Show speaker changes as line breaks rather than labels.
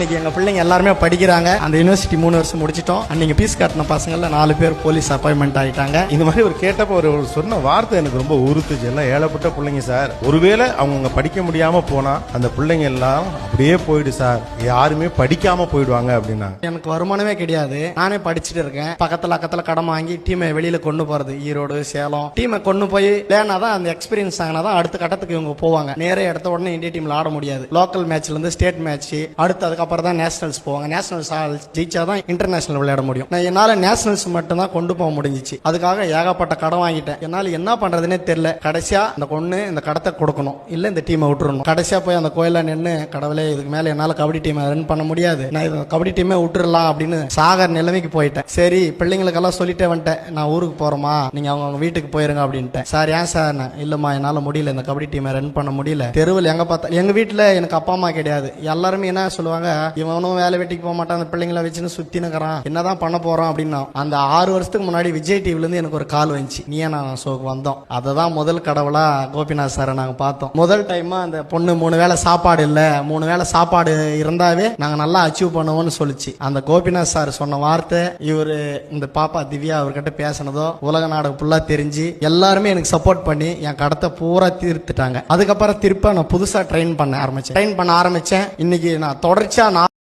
இன்னைக்கு எங்க பிள்ளைங்க எல்லாருமே படிக்கிறாங்க. அந்த யூனிவர்சிட்டி மூணு வருஷம் முடிச்சிட்டோம். அன்னைக்கு பீஸ் கட்டின பசங்கள்ல நாலு பேர் போலீஸ் அப்பாயின்மெண்ட் ஆயிட்டாங்க.
இந்த மாதிரி ஒரு கேட்டப்ப ஒரு ஒரு சொன்ன வார்த்தை எனக்கு ரொம்ப உறுத்துச்சு. எல்லாம் ஏழப்பட்ட பிள்ளைங்க சார். ஒருவேளை அவங்க படிக்க முடியாம போனா அந்த பிள்ளைங்க எல்லாம் அப்படியே போயிடு சார். யாருமே படிக்காம போயிடுவாங்க அப்படின்னாங்க
எனக்கு வருமானமே கிடையாது. நானே படிச்சுட்டு இருக்கேன். பக்கத்துல அக்கத்துல கடன் வாங்கி டீமை வெளியில கொண்டு போறது. ஈரோடு சேலம். டீமை கொண்டு போய் லேனா தான் அந்த எக்ஸ்பீரியன்ஸ் ஆகினா தான் அடுத்த கட்டத்துக்கு இவங்க போவாங்க. நேரே எடுத்த உடனே இந்திய டீம்ல ஆட முடியாது. லோக்கல் மேட்ச்ல இருந்து ஸ்டேட் மேட்ச் அடுத்து அதுக்கப்புறம் அப்புறம் தான் நேஷனல்ஸ் போவாங்க. நேஷனல்ஸ் ஜெயிச்சா தான் இன்டர்நேஷனல் விளையாட முடியும். நான் என்னால நேஷனல்ஸ் மட்டும் தான் கொண்டு போக முடிஞ்சிச்சு. அதுக்காக ஏகப்பட்ட கடன் வாங்கிட்டேன். என்னால என்ன பண்றதுனே தெரியல. கடைசியா அந்த பொண்ணு இந்த கடத்தை கொடுக்கணும். இல்ல இந்த டீமை விட்டுறணும். கடைசியா போய் அந்த கோயில நின்று கடவுளே இதுக்கு மேல என்னால கபடி டீமை ரன் பண்ண முடியாது. நான் கபடி டீமே விட்டுறலாம் அப்படின்னு சாகர் நிலைமைக்கு போயிட்டேன். சரி பிள்ளைங்களுக்கெல்லாம் சொல்லிட்டே வந்துட்டேன். நான் ஊருக்கு போறோமா நீங்க அவங்க அவங்க வீட்டுக்கு போயிருங்க அப்படின்ட்டேன். சார் ஏன் சார்? நான் இல்லம்மா என்னால முடியல. இந்த கபடி டீமை ரன் பண்ண முடியல. தெருவில் எங்க பார்த்தா எங்க வீட்டுல எனக்கு அப்பா அம்மா கிடையாது. எல்லாருமே என்ன சொல்லுவாங்க? இவனும் வேலை வெட்டிக்கு போக மாட்டான். அந்த பிள்ளைங்களை வச்சுன்னு சுத்தினுக்கிறான் என்னதான் பண்ண போறான் அப்படின்னா அந்த ஆறு வருஷத்துக்கு முன்னாடி விஜய் டிவில இருந்து எனக்கு ஒரு கால் வந்துச்சு. நீ நான் ஷோக்கு வந்தோம்? அதை தான் முதல் கடவுளா கோபிநாத் சாரை நாங்க பார்த்தோம். முதல் டைம் அந்த பொண்ணு மூணு வேளை சாப்பாடு இல்ல. மூணு வேளை சாப்பாடு இருந்தாவே நாங்க நல்லா அச்சீவ் பண்ணுவோம்னு சொல்லுச்சு. அந்த கோபிநாத் சார் சொன்ன வார்த்தை இவரு இந்த பாப்பா திவ்யா அவர்கிட்ட பேசினதோ உலக நாடு ஃபுல்லா தெரிஞ்சு எல்லாருமே எனக்கு சப்போர்ட் பண்ணி என் கடத்தை பூரா தீர்த்துட்டாங்க. அதுக்கப்புறம் திருப்ப நான் புதுசா ட்ரெயின் பண்ண ஆரம்பிச்சேன். ட்ரெயின் பண்ண ஆரம்பிச்சேன். இன்னைக்கு நான் தொடர்ச்சியா நான்